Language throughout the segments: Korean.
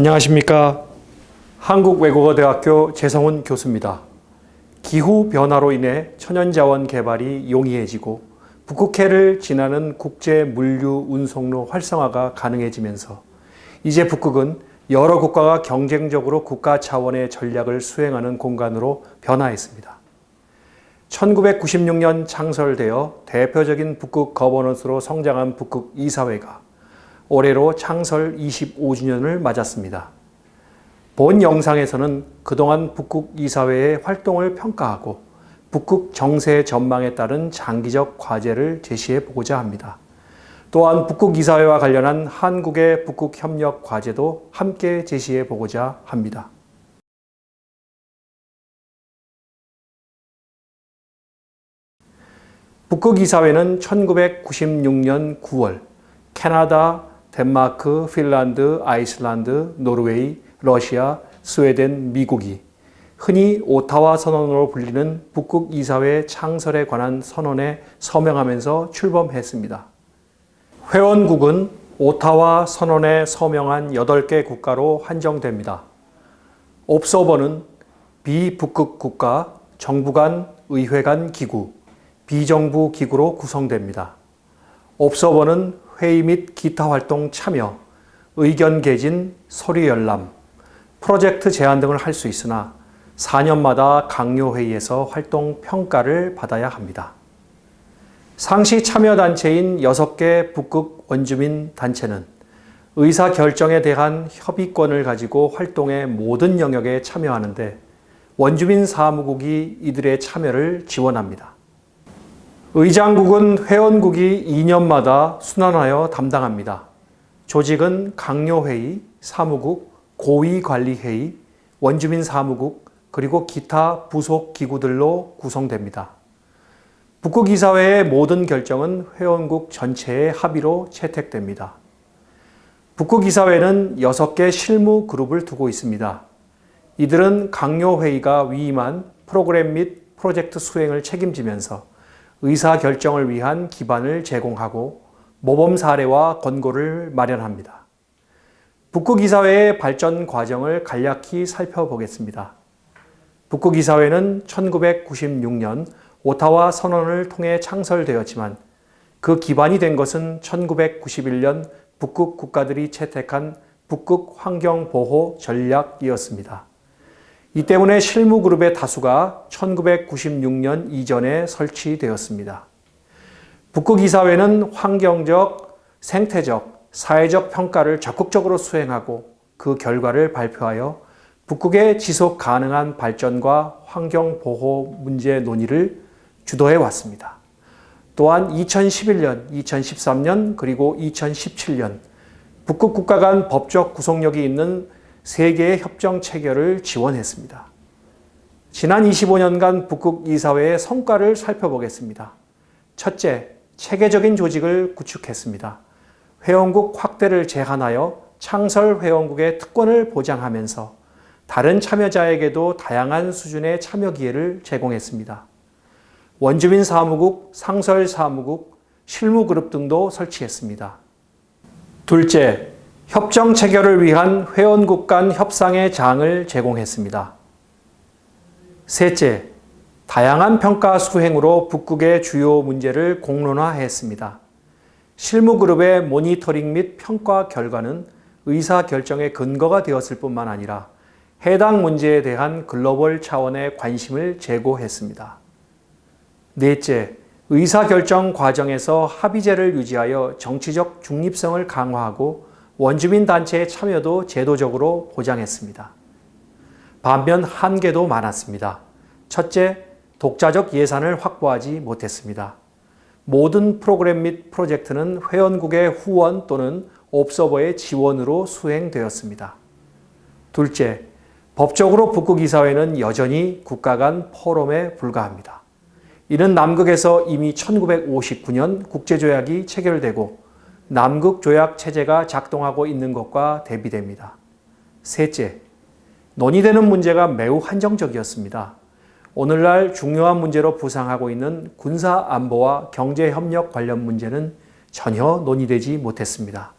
안녕하십니까. 한국외국어대학교 재성훈 교수입니다. 기후 변화로 인해 천연자원 개발이 용이해지고 북극해를 지나는 국제 물류 운송로 활성화가 가능해지면서 이제 북극은 여러 국가가 경쟁적으로 국가 차원의 전략을 수행하는 공간으로 변화했습니다. 1996년 창설되어 대표적인 북극 거버넌스로 성장한 북극 이사회가 올해로 창설 25주년을 맞았습니다. 본 영상에서는 그동안 북극 이사회의 활동을 평가하고 북극 정세 전망에 따른 장기적 과제를 제시해 보고자 합니다. 또한 북극 이사회와 관련한 한국의 북극 협력 과제도 함께 제시해 보고자 합니다. 북극 이사회는 1996년 9월 캐나다, 덴마크, 핀란드, 아이슬란드, 노르웨이, 러시아, 스웨덴, 미국이 흔히 오타와 선언으로 불리는 북극 이사회 창설에 관한 선언에 서명하면서 출범했습니다. 회원국은 오타와 선언에 서명한 8개 국가로 한정됩니다. 옵서버는 비북극 국가, 정부 간, 의회 간 기구, 비정부 기구로 구성됩니다. 옵서버는 회의 및 기타 활동 참여, 의견 개진, 서류 열람, 프로젝트 제안 등을 할 수 있으나 4년마다 강요회의에서 활동 평가를 받아야 합니다. 상시 참여 단체인 6개 북극 원주민 단체는 의사 결정에 대한 협의권을 가지고 활동의 모든 영역에 참여하는데 원주민 사무국이 이들의 참여를 지원합니다. 의장국은 회원국이 2년마다 순환하여 담당합니다. 조직은 강요회의, 사무국, 고위관리회의, 원주민 사무국, 그리고 기타 부속 기구들로 구성됩니다. 북극이사회의 모든 결정은 회원국 전체의 합의로 채택됩니다. 북극이사회는 6개 실무 그룹을 두고 있습니다. 이들은 강요회의가 위임한 프로그램 및 프로젝트 수행을 책임지면서 의사 결정을 위한 기반을 제공하고 모범 사례와 권고를 마련합니다. 북극이사회의 발전 과정을 간략히 살펴보겠습니다. 북극이사회는 1996년 오타와 선언을 통해 창설되었지만 그 기반이 된 것은 1991년 북극 국가들이 채택한 북극 환경보호 전략이었습니다. 이 때문에 실무그룹의 다수가 1996년 이전에 설치되었습니다. 북극이사회는 환경적, 생태적, 사회적 평가를 적극적으로 수행하고 그 결과를 발표하여 북극의 지속 가능한 발전과 환경 보호 문제 논의를 주도해 왔습니다. 또한 2011년, 2013년, 그리고 2017년 북극 국가 간 법적 구속력이 있는 세계의 협정 체결을 지원했습니다. 지난 25년간 북극 이사회의 성과를 살펴보겠습니다. 첫째, 체계적인 조직을 구축했습니다. 회원국 확대를 제한하여 창설 회원국의 특권을 보장하면서 다른 참여자에게도 다양한 수준의 참여 기회를 제공했습니다. 원주민 사무국, 상설 사무국, 실무 그룹 등도 설치했습니다. 둘째, 협정 체결을 위한 회원국 간 협상의 장을 제공했습니다. 셋째, 다양한 평가 수행으로 북극의 주요 문제를 공론화했습니다. 실무그룹의 모니터링 및 평가 결과는 의사 결정의 근거가 되었을 뿐만 아니라 해당 문제에 대한 글로벌 차원의 관심을 제고했습니다. 넷째, 의사결정 과정에서 합의제를 유지하여 정치적 중립성을 강화하고 원주민 단체의 참여도 제도적으로 보장했습니다. 반면 한계도 많았습니다. 첫째, 독자적 예산을 확보하지 못했습니다. 모든 프로그램 및 프로젝트는 회원국의 후원 또는 옵서버의 지원으로 수행되었습니다. 둘째, 법적으로 북극 이사회는 여전히 국가 간 포럼에 불과합니다. 이는 남극에서 이미 1959년 국제조약이 체결되고 남극 조약 체제가 작동하고 있는 것과 대비됩니다. 셋째, 논의되는 문제가 매우 한정적이었습니다. 오늘날 중요한 문제로 부상하고 있는 군사 안보와 경제 협력 관련 문제는 전혀 논의되지 못했습니다.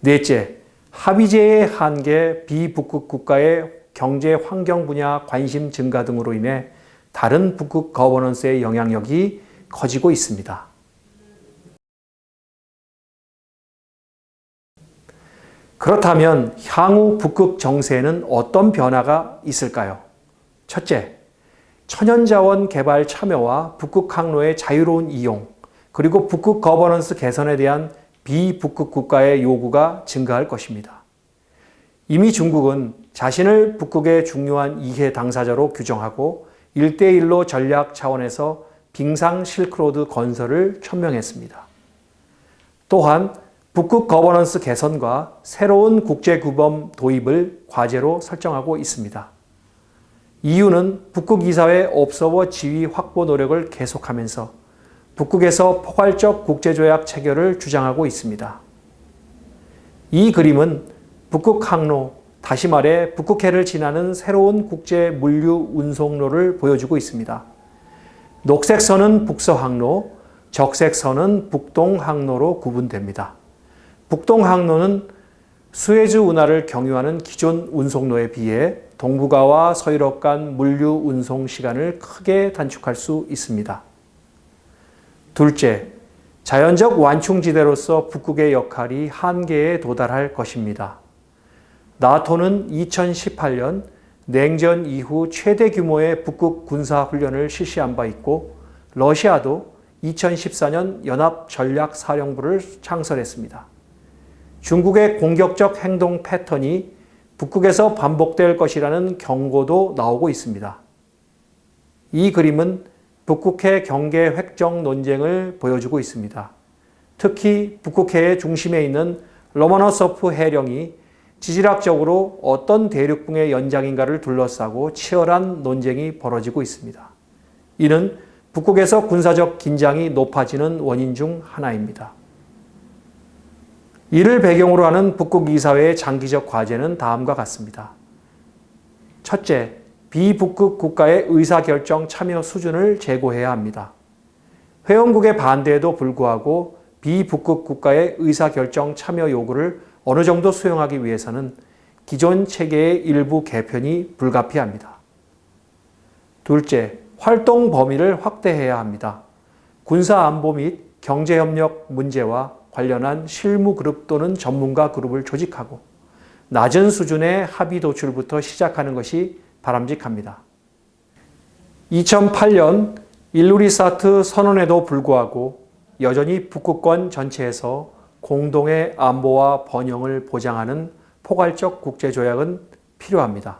넷째, 합의제의 한계, 비북극 국가의 경제 환경 분야 관심 증가 등으로 인해 다른 북극 거버넌스의 영향력이 커지고 있습니다. 그렇다면 향후 북극 정세에는 어떤 변화가 있을까요? 첫째, 천연자원 개발 참여와 북극 항로의 자유로운 이용, 그리고 북극 거버넌스 개선에 대한 비북극 국가의 요구가 증가할 것입니다. 이미 중국은 자신을 북극의 중요한 이해 당사자로 규정하고 1대1로 전략 차원에서 빙상 실크로드 건설을 천명했습니다. 또한 북극 거버넌스 개선과 새로운 국제규범 도입을 과제로 설정하고 있습니다. 이유는 북극 이사회 옵서버 지위 확보 노력을 계속하면서 북극에서 포괄적 국제조약 체결을 주장하고 있습니다. 이 그림은 북극 항로, 다시 말해 북극해를 지나는 새로운 국제 물류 운송로를 보여주고 있습니다. 녹색 선은 북서 항로, 적색 선은 북동 항로로 구분됩니다. 북동 항로는 수에즈 운하를 경유하는 기존 운송로에 비해 동북아와 서유럽 간 물류 운송 시간을 크게 단축할 수 있습니다. 둘째, 자연적 완충지대로서 북극의 역할이 한계에 도달할 것입니다. 나토는 2018년 냉전 이후 최대 규모의 북극 군사 훈련을 실시한 바 있고 러시아도 2014년 연합 전략 사령부를 창설했습니다. 중국의 공격적 행동 패턴이 북극에서 반복될 것이라는 경고도 나오고 있습니다. 이 그림은 북극해 경계 획정 논쟁을 보여주고 있습니다. 특히 북극해의 중심에 있는 로마노서프 해령이 지질학적으로 어떤 대륙붕의 연장인가를 둘러싸고 치열한 논쟁이 벌어지고 있습니다. 이는 북극에서 군사적 긴장이 높아지는 원인 중 하나입니다. 이를 배경으로 하는 북극 이사회의 장기적 과제는 다음과 같습니다. 첫째, 비북극 국가의 의사결정 참여 수준을 제고해야 합니다. 회원국의 반대에도 불구하고 비북극 국가의 의사결정 참여 요구를 어느 정도 수용하기 위해서는 기존 체계의 일부 개편이 불가피합니다. 둘째, 활동 범위를 확대해야 합니다. 군사 안보 및 경제협력 문제와 관련한 실무 그룹 또는 전문가 그룹을 조직하고 낮은 수준의 합의 도출부터 시작하는 것이 바람직합니다. 2008년 일루리사트 선언에도 불구하고 여전히 북극권 전체에서 공동의 안보와 번영을 보장하는 포괄적 국제조약은 필요합니다.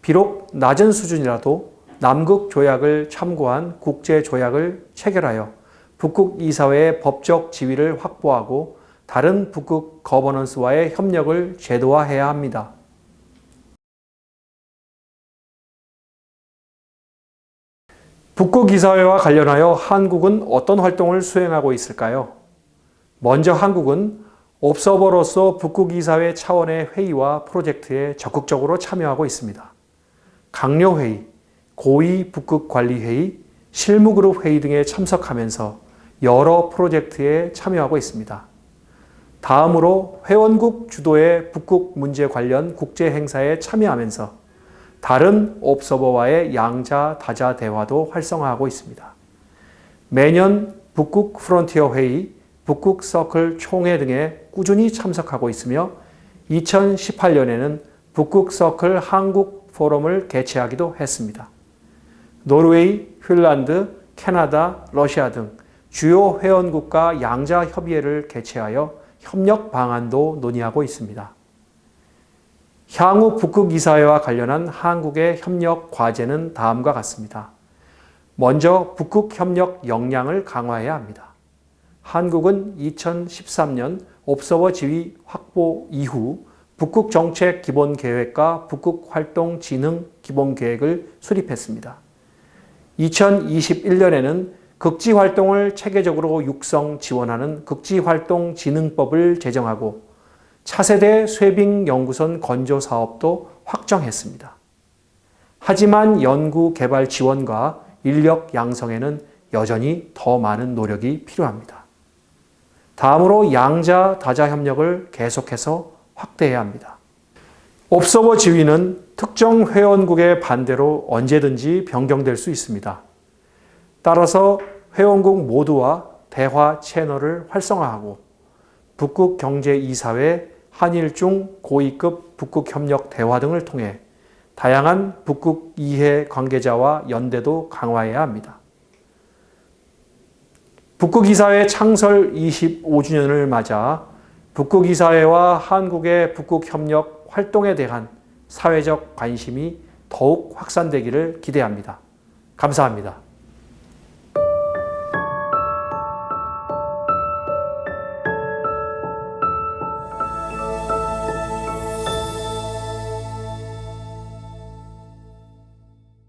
비록 낮은 수준이라도 남극 조약을 참고한 국제조약을 체결하여 북극 이사회의 법적 지위를 확보하고 다른 북극 거버넌스와의 협력을 제도화해야 합니다. 북극 이사회와 관련하여 한국은 어떤 활동을 수행하고 있을까요? 먼저 한국은 옵서버로서 북극 이사회 차원의 회의와 프로젝트에 적극적으로 참여하고 있습니다. 강요 회의, 고위 북극 관리 회의, 실무그룹 회의 등에 참석하면서 여러 프로젝트에 참여하고 있습니다. 다음으로 회원국 주도의 북극 문제 관련 국제 행사에 참여하면서 다른 옵서버와의 양자 다자 대화도 활성화하고 있습니다. 매년 북극 프론티어 회의, 북극 서클 총회 등에 꾸준히 참석하고 있으며 2018년에는 북극 서클 한국 포럼을 개최하기도 했습니다. 노르웨이, 핀란드, 캐나다, 러시아 등 주요 회원국과 양자 협의회를 개최하여 협력 방안도 논의하고 있습니다. 향후 북극 이사회와 관련한 한국의 협력 과제는 다음과 같습니다. 먼저 북극 협력 역량을 강화해야 합니다. 한국은 2013년 옵서버 지위 확보 이후 북극 정책 기본 계획과 북극 활동 진흥 기본 계획을 수립했습니다. 2021년에는 극지 활동을 체계적으로 육성 지원하는 극지 활동 진흥법을 제정하고 차세대 쇠빙 연구선 건조 사업도 확정했습니다. 하지만 연구 개발 지원과 인력 양성에는 여전히 더 많은 노력이 필요합니다. 다음으로 양자 다자 협력을 계속해서 확대해야 합니다. 옵서버 지위는 특정 회원국의 반대로 언제든지 변경될 수 있습니다. 따라서 회원국 모두와 대화 채널을 활성화하고 북극 경제 이사회 한일 중 고위급 북극 협력 대화 등을 통해 다양한 북극 이해 관계자와 연대도 강화해야 합니다. 북극 이사회 창설 25주년을 맞아 북극 이사회와 한국의 북극 협력 활동에 대한 사회적 관심이 더욱 확산되기를 기대합니다. 감사합니다.